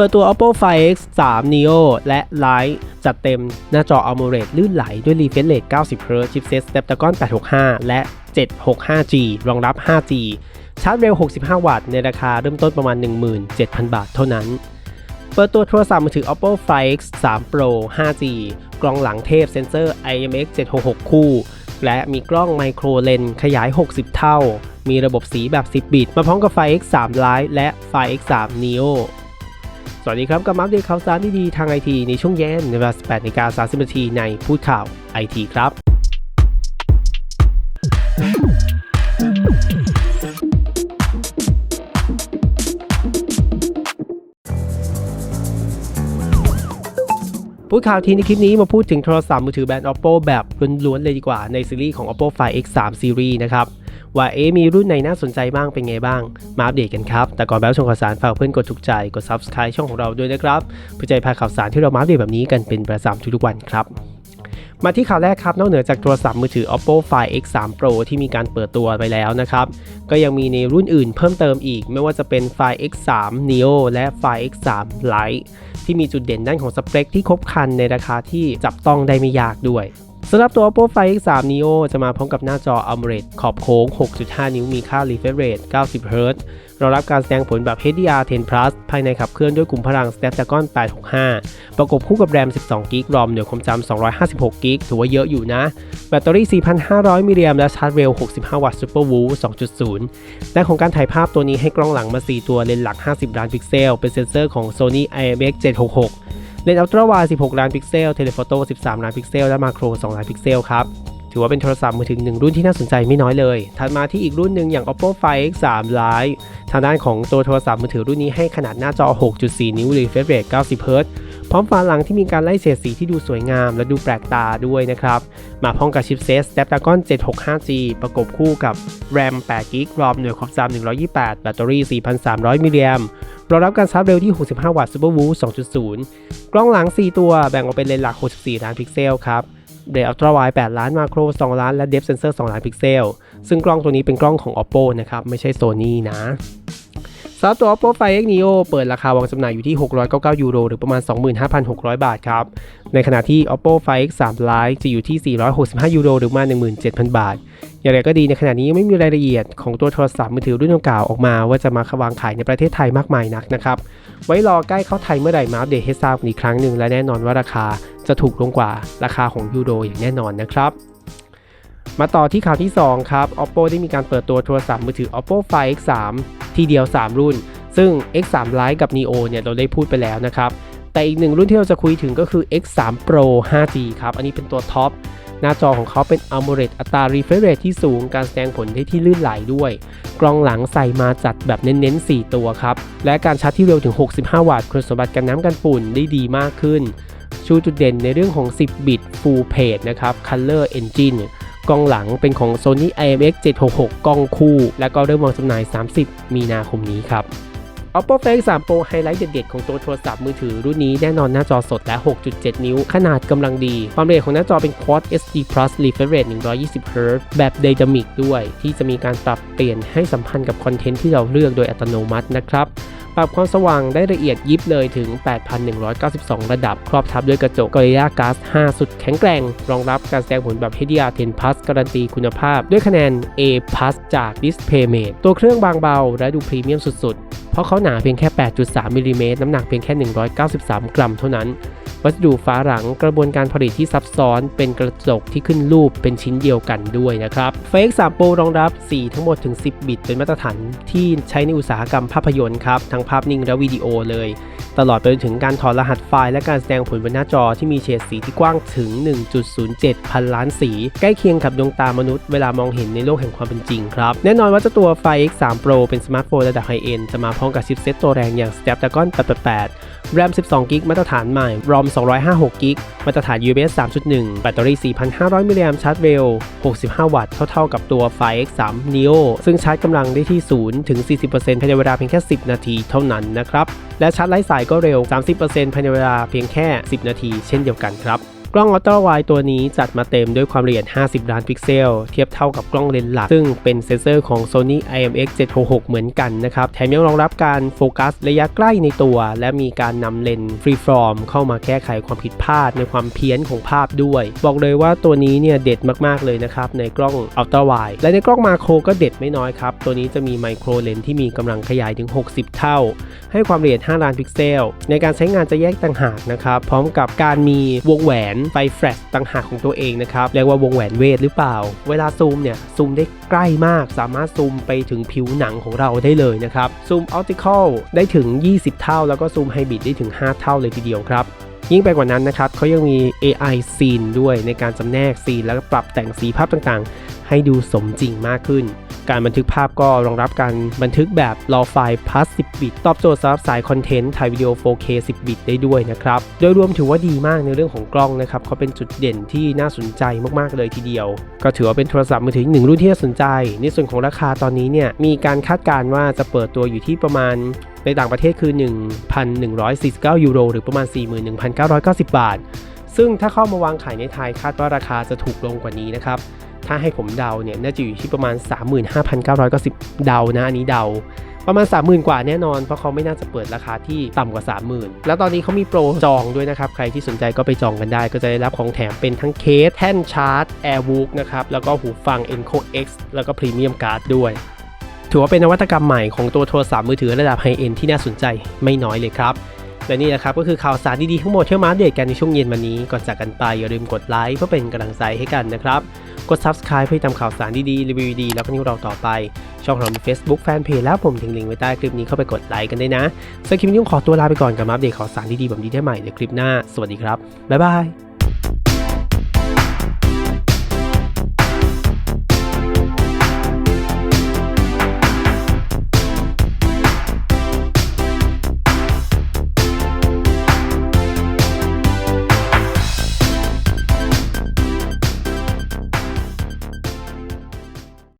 เปิดตัว Oppo Find X 3 Neo และ Lite จัดเต็มหน้าจอ AMOLED ลื่นไหลด้วย refresh rate 90 Hz ชิปเซ็ต Snapdragon 865 และ 765G รองรับ 5G ชาร์จเร็ว 65 วัตต์ ในราคาเริ่มต้นประมาณ 17,000 บาทเท่านั้น เปิดตัวโทรศัพท์มือถือ Oppo Find X 3 Pro 5G กล้องหลังเทพเซ็นเซอร์ IMX 766 คู่ และมีกล้องไมโครเลนส์ขยาย 60 เท่า มีระบบสีแบบ 10 บิต มาพร้อมกับ Find X 3 Lite และ Find X 3 Neo วัสดีครับกับมาอัปเดตข่าวสารดีๆทางไอทีในช่วงเย็นในเวลา 18นาฬิกา30นาทีในพูดข่าวไอทีครับพูดข่าวทีในคลิปนี้มาพูดถึงโทรศัพท์มือถือแบรนด์ Oppo แบบล้วนๆเลยดีกว่าในซีรีส์ของ Oppo Find X 3 Series นะครับ ว่าเอ๊มีรุ่นไหนน่าสนใจบ้างเป็นไงบ้าง มาอัปเดตกันครับ แต่ก่อนไปรับชมข่าวสารฝากเพื่อนกดถูกใจกด Subscribe ช่องของเราด้วยนะครับเพื่อใจพาข่าวสารที่เรามาอัปเดตแบบนี้กันเป็นประจำทุกๆวันครับมาที่ข่าวแรกครับ นอกเหนือจากโทรศัพท์มือถือ Oppo Find X 3 Pro ที่มีการเปิดตัวไปแล้วนะครับ ก็ยังมีในรุ่นอื่นเพิ่มเติมอีก ไม่ว่าจะเป็น Find X 3 Neo และ Find X 3 Lite ที่มีจุดเด่นด้านของสเปคที่ครบครันในราคาที่จับต้องได้ไม่ยากด้วย สำหรับตัว Oppo Find X 3 Neo จะมาพร้อมกับหน้าจอ AMOLED ขอบโค้ง 6.5 นิ้วมีค่า refresh rate 90 Hz รองรับการแสดงผลแบบ HDR10 Plus ภายในขับเคลื่อนด้วยกลุ่มพลัง Snapdragon 865 ประกบคู่กับแรม 12 g b รอมเหนือความจำ 256 g b ถือว่าเยอะอยู่นะ แบตเตอรี่ 4,500 มิลลิแอมและชาร์จเร็ว 65 วัตต์ Super w o o 2.0ด้านของการถ่ายภาพตัวนี้ให้กล้องหลังมา 4 ตัวเลนส์หลัก 50 ล้านพิกเซล เป็นเซ็นเซอร์ของ Sony IMX 766 เลนส์อัลตร้าวด์16 ล้านพิกเซล เทเลโฟโต้ 13 ล้านพิกเซล และมาโคร 2 ล้านพิกเซลครับ ถือว่าเป็นโทรศัพท์มือถือหนึ่งรุ่นที่น่าสนใจไม่น้อยเลย ถัดมาที่อีกรุ่นหนึ่งอย่าง Oppo Find X 3 Lite ทางด้านของตัวโทรศัพท์มือถือรุ่นนี้ให้ขนาดหน้าจอ 6.4 นิ้ว refresh rate 90 Hz พร้อมฝาหลังที่มีการไล่เฉดสีที่ดูสวยงาม และดูแปลกตาด้วยนะครับ มาพร้อมกับชิปเซต Snapdragon 765G ประกบคู่กับ RAM 8 g b รอมหน่วยความจำ128 แบตเตอรี่ 4,300 มิลลิแอม รองรับการชาร์จเร็วที่ 65 วัตต์ Super w o o 2.0 กล้องหลัง 4 ตัวแบ่งออกเป็นเลนส์หลัก 64 ล้านพิกเซลครับเดลอัลตร้าไวด์8ล้าน มาโคร 2 ล้าน และเดฟเซนเซอร์ 2 ล้านพิกเซล ซึ่งกล้องตัวนี้เป็นกล้องของ Oppo นะครับ ไม่ใช่ Sony นะสำหรับตัว Oppo Find X Neo เปิดราคาวางจำหน่ายอยู่ที่ 699 ยูโร หรือประมาณ 25,600 บาทครับ ในขณะที่ Oppo Find X 3 Lite จะอยู่ที่ 465 ยูโร หรือประมาณ 17,000 บาท อย่างไรก็ดีในขณะนี้ยังไม่มีรายละเอียดของตัวโทรศัพท์มือถือรุ่นดังกล่าวออกมาว่าจะมาวางขายในประเทศไทยมากมายนักนะครับ ไว้รอใกล้เข้าไทยเมื่อไหร่มาอัปเดตให้ทราบอีกครั้งหนึ่งและแน่นอนว่าราคาจะถูกลงกว่าราคาของยูโรอย่างแน่นอนนะครับมาต่อที่ข่าวที่ 2 ครับ Oppo ได้มีการเปิดตัวโทรศัพท์มือถือ Oppo Find X3 ทีเดียว 3 รุ่น ซึ่ง X3 Lite กับ Neo เนี่ยเราได้พูดไปแล้วนะครับ แต่อีกหนึ่งรุ่นที่เราจะคุยถึงก็คือ X3 Pro 5G ครับ อันนี้เป็นตัวท็อป หน้าจอของเขาเป็น AMOLED อัตรา refresh rate ที่สูง การแสดงผลได้ที่ลื่นไหลด้วย กล้องหลังใส่มาจัดแบบเน้นๆ 4 ตัวครับ และการชาร์จที่เร็วถึง 65 วัตต์คุณสมบัติกันน้ำกันฝุ่นได้ดีมากขึ้น ชูจุดเด่นในเรื่องของ 10 บิต Full Page นะครับ Color Engine กล้องหลังเป็นของ Sony IMX 766 กล้องคู่ และก็เริ่มวางจำหน่าย 30 มีนาคมนี้ครับ Oppo Find 3 Pro ไฮไลท์เด็ดๆของตัวโทรศัพท์มือถือรุ่นนี้แน่นอนหน้าจอสดและ 6.7 นิ้ว ขนาดกำลังดี ความละเอียดของหน้าจอเป็น Quad HD Plus Refresh Rate 120 Hz แบบ Dynamic ด้วย ที่จะมีการปรับเปลี่ยนให้สัมพันธ์กับคอนเทนต์ที่เราเลือกโดยอัตโนมัตินะครับ ปรับความสว่างได้ละเอียดยิบเลยถึง 8,192 ระดับ ครอบทับด้วยกระจก Gorilla Glass 5 สุดแข็งแกร่ง รองรับการแสดงผลแบบ HDR10 Plus การันตีคุณภาพ ด้วยคะแนน A+ จาก DisplayMate ตัวเครื่องบางเบาและดูพรีเมียมสุดๆ เพราะเขาหนาเพียงแค่ 8.3มิลลิเมตรน้ำหนักเพียงแค่ 193 กรัมเท่านั้น วัสดุฝาหลังกระบวนการผลิตที่ซับซ้อน เป็นกระจกที่ขึ้นรูปเป็นชิ้นเดียวกันด้วยนะครับ Fake 3 Pro รองรับ 4 ทั้งหมดถึง 10 บิต เป็นมาตรฐานที่ใช้ในอุตสาหกรรมภาพยนตร์ครับทั้งภาพนิ่งและวิดีโอเลย ตลอดไปจนถึงการถอดรหัสไฟล์และการแสดงผลบนหน้าจอที่มีเฉดสีที่กว้างถึง 1.07 พันล้านสี ใกล้เคียงกับดวงตามนุษย์เวลามองเห็นในโลกแห่งความเป็นจริงครับ แน่นอนว่าเจ้าตัว Find X 3 Pro เป็นสมาร์ทโฟนระดับไฮเอนจะมาพร้อมกับชิปเซ็ตตัวแรงอย่าง Snapdragon 888 RAM 12 g b มาตรฐานใหม่ ROM 256 g b มาตรฐาน USB 3.1 แบตเตอรี่ 4,500 มิลลิแอมชาร์จเร็ว 65 วัตต์เท่าๆกับตัว Fire X 3 Neo ซึ่งชาร์จกำลังได้ที่ 0 ถึง 40%ภายในเวลาเพียงแค่ 10 นาทีเท่านั้นนะครับ และชาร์จไร้สายก็เร็ว 30%ภายในเวลาเพียงแค่ 10 นาทีเช่นเดียวกันครับ ล้องอัลตร้าไวตัวนี้จัดมาเต็มด้วยความละเอียด 50 ล้านพิกเซล เทียบเท่ากับกล้องเลนส์หลัก ซึ่งเป็นเซนเซอร์ของ Sony IMX 766 เหมือนกันนะครับ แถมยังรองรับการโฟกัสระยะใกล้ในตัว และมีการนำเลนส์ฟรีฟอร์มเข้ามาแก้ไขความผิดพลาดในความเพี้ยนของภาพด้วย บอกเลยว่าตัวนี้เนี่ยเด็ดมากๆเลยนะครับในกล้องอัลตร้าไวและในกล้องมาโครก็เด็ดไม่น้อยครับ ตัวนี้จะมีไมโครเลนส์ที่มีกำลังขยายถึง 60 เท่า ให้ความละเอียด 5 ล้านพิกเซล ในการใช้งานจะแยกต่างหากนะครับพร้อมกับการมีวงแหวนไฟแฟลชต่างหากของตัวเองนะครับเรียกว่าวงแหวนเวทหรือเปล่า เวลาซูมเนี่ยซูมได้ใกล้มาก สามารถซูมไปถึงผิวหนังของเราได้เลยนะครับซูมออ p ติคอลได้ถึง 20 เท่า แล้วก็ซูมไฮบริดได้ถึง 5 เท่าเลยทีเดียวครับยิ่งไปกว่านั้นนะครับเขายังมี AI Scene ด้วยในการจำแนกซีนแล้วก็ปรับแต่งสีภาพต่างๆ ให้ดูสมจริงมากขึ้น การบันทึกภาพก็รองรับการบันทึกแบบ RAW ไฟล์ plus 10 บิต ตอบโจทย์สำหรับสายคอนเทนต์ถ่ายวิดีโอ 4K 10 บิตได้ด้วยนะครับ โดยรวมถือว่าดีมากในเรื่องของกล้องนะครับเขาเป็นจุดเด่นที่น่าสนใจมากๆเลยทีเดียว ก็ถือว่าเป็นโทรศัพท์มือถือหนึ่งรุ่นที่น่าสนใจ ในส่วนของราคาตอนนี้เนี่ยมีการคาดการณ์ว่าจะเปิดตัวอยู่ที่ประมาณในต่างประเทศคือ 1,149 ยูโร หรือประมาณ 41,990 บาท ซึ่งถ้าเข้ามาวางขายในไทยคาดว่าราคาจะถูกลงกว่านี้นะครับ ถ้าให้ผมเดาเนี่ยน่าจะอยู่ที่ประมาณ 35,990 เดานะอันนี้เดาประมาณ 30,000 กว่าแน่นอน เพราะเขาไม่น่าจะเปิดราคาที่ต่ำกว่า 30,000 แล้วตอนนี้เขามีโปรจองด้วยนะครับ ใครที่สนใจก็ไปจองกันได้ ก็จะได้รับของแถมเป็นทั้งเคส แท่นชาร์จ Airbook นะครับ แล้วก็หูฟัง Enco X แล้วก็ Premium Card ด้วย ถือว่าเป็นนวัตกรรมใหม่ของตัวโทรศัพท์มือถือระดับไฮเอ็นที่น่าสนใจไม่น้อยเลยครับ และนี่แหละครับก็คือข่าวสารดีๆทั้งหมดที่มาอัปเดตกันในช่วงเย็นวันนี้ก่อนจากกันไปอย่าลืมกดไลค์เพื่อเป็นกำลังใจให้กันนะครับ กด Subscribe เพื่อตามข่าวสารดีๆรีวิวดีแล้วก็นิวเราต่อไป ช่องของเรามี Facebook Fanpage แล้วผมทิ้งลิงก์ไว้ใต้คลิปนี้เข้าไปกดไลค์กันได้นะสำหรับคลิปนี้ขอตัวลาไปก่อนกับมาอัปเดตข่าวสารดีๆแบบนี้ได้ใหม่ในคลิปหน้า สวัสดีครับบ๊ายบาย